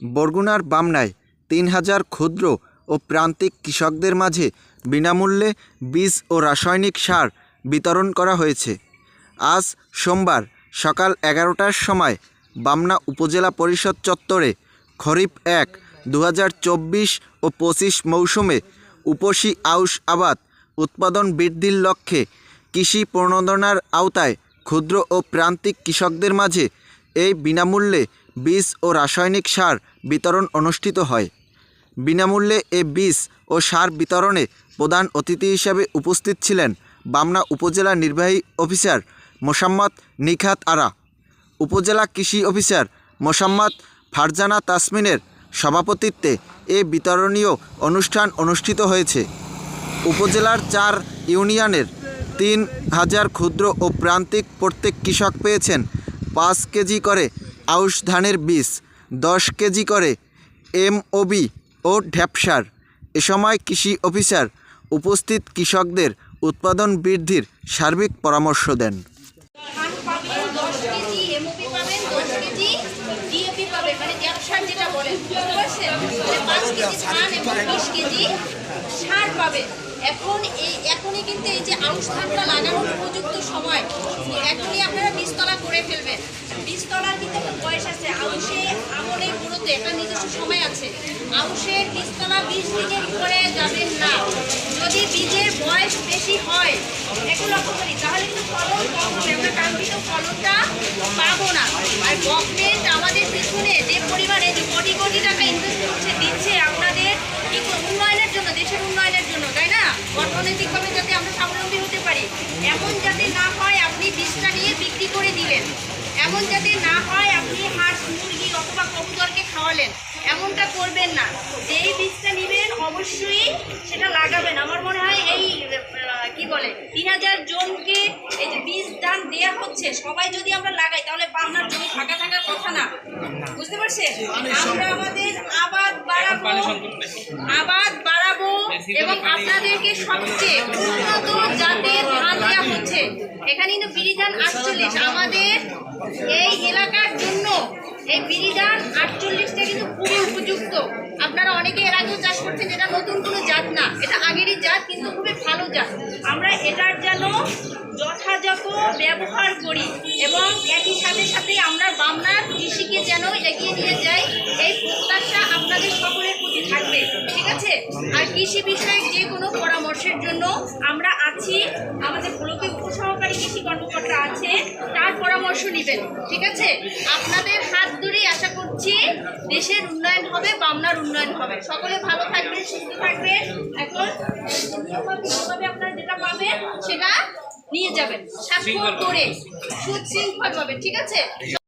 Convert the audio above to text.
বরগুনার বামনায় তিন হাজার ক্ষুদ্র ও প্রান্তিক কৃষকদের মাঝে বিনামূল্যে বীজ ও রাসায়নিক সার বিতরণ করা হয়েছে। আজ সোমবার সকাল এগারোটার সময় বামনা উপজেলা পরিষদ চত্বরে খরিফ এক দু ও পঁচিশ মৌসুমে উপসী আউশ আবাদ উৎপাদন বৃদ্ধির লক্ষ্যে কৃষি প্রণোদনার আওতায় ক্ষুদ্র ও প্রান্তিক কৃষকদের মাঝে এই বিনামূল্যে বীজ ও রাসায়নিক সার বিতরণ অনুষ্ঠিত হয়। বিনামূল্যে এ বীজ ও সার বিতরণে প্রধান অতিথি হিসেবে উপস্থিত ছিলেন বামনা উপজেলা নির্বাহী অফিসার মোসাম্মদ নিখাত আরা, উপজেলা কৃষি অফিসার মোসাম্মদ ফারজানা তাসমিনের সভাপতিত্বে এ বিতরণীয় অনুষ্ঠান অনুষ্ঠিত হয়েছে। উপজেলার চার ইউনিয়নের তিন হাজার ক্ষুদ্র ও প্রান্তিক প্রত্যেক কৃষক পেয়েছেন পাঁচ কেজি করে আউশ ধানের বীজ দশ কেজি করে এমওবি ও ঢ্যাপসার। এ সময় কৃষি অফিসার উপস্থিত কৃষকদের উৎপাদন বৃদ্ধির সার্বিক পরামর্শ দেন। এখন এই, এখনই কিন্তু এই যে আউশ ধানটা লাগানোর উপযুক্ত সময়, এখনই আপনারা বীজতলা করে ফেলবেন। বীজতলার কিন্তু একটা বয়স আছে। আউশে আমলে গুঁড়োতে একটা নিজস্ব সময় আছে। আউশের বীজতলা বিশ দিনের উপরে যাবেন না। যদি বীজের বয়স বেশি হয়, একটু লক্ষ্য করি, তাহলে কিন্তু ফলন কম হবে। আমরা কাঙ্ক্ষিত ফলনটা পাবো না। আর গভর্নমেন্ট আমাদের পিছনে যে পরিমাণে, যে কোটি কোটি টাকা ইনভেস্ট করছে, দিচ্ছে আপনাদের উন্নয়নের জন্য, দেশের উন্নয়নের জন্য, তাই না? অর্থনৈতিকভাবে যাতে আমরা স্বাবলম্বী হতে পারি। এমন যাতে না হয়, আপনি বীজটা নিয়ে বিক্রি করে দিলেন এমন যাতে না হয় আপনি হাঁস মুরগি অথবা কবুতরকে খাওয়ালেন এমনটা করবেন না। যেই বীজটা নেবেন অবশ্যই সেটা লাগাবেন। আমার মনে হয় এই কি বলে তিন হাজার জনকে এই যে বীজ দান দেওয়া হচ্ছে সবাই যদি আমরা লাগাই তাহলে বাংলার জমি ফাঁকা থাকার কথা না। বুঝতে পারছেন? আমরা আমাদের আবাদ বাড়াবো। আবাদ এবং আপনাদেরকে সবচেয়ে উন্নত জাতের ধান দেওয়া হচ্ছে। এখানে কিন্তু বিরিধান আটচল্লিশ। আমাদের এই এলাকার জন্য এই বিরিধান আটচল্লিশটা কিন্তু খুবই উপযুক্ত। আপনারা অনেকে এর আগেও চাষ করছেন এটা নতুন কোনো জাত না। এটা আগেরই জাত কিন্তু খুবই ভালো জাত। আমরা এটার যেন যথাযথ ব্যবহার করি এবং একই সাথে সাথে আমরা বামনার কৃষিকে যেন এগিয়ে নিয়ে যাই এই প্রত্যাশা আপনাদের সকলের থাকবে। ঠিক আছে? আর কৃষি বিষয়ক যে কোনো পরামর্শের জন্য আমরা আছি। আমাদের ব্লকে উপসহকারী কৃষি কর্মকর্তা আছে, তার পরামর্শ নেবেন। ঠিক আছে? আপনাদের হাত ধরেই আশা করছি দেশের উন্নয়ন হবে, বামনার উন্নয়ন হবে। সকলে ভালো থাকবেন, সুস্থ থাকবেন। এখন আপনারা যেটা পাবেন, সেটা নিয়ে যাবেন। স্বাক্ষর করে সুশৃঙ্খল পাবেন ঠিক আছে?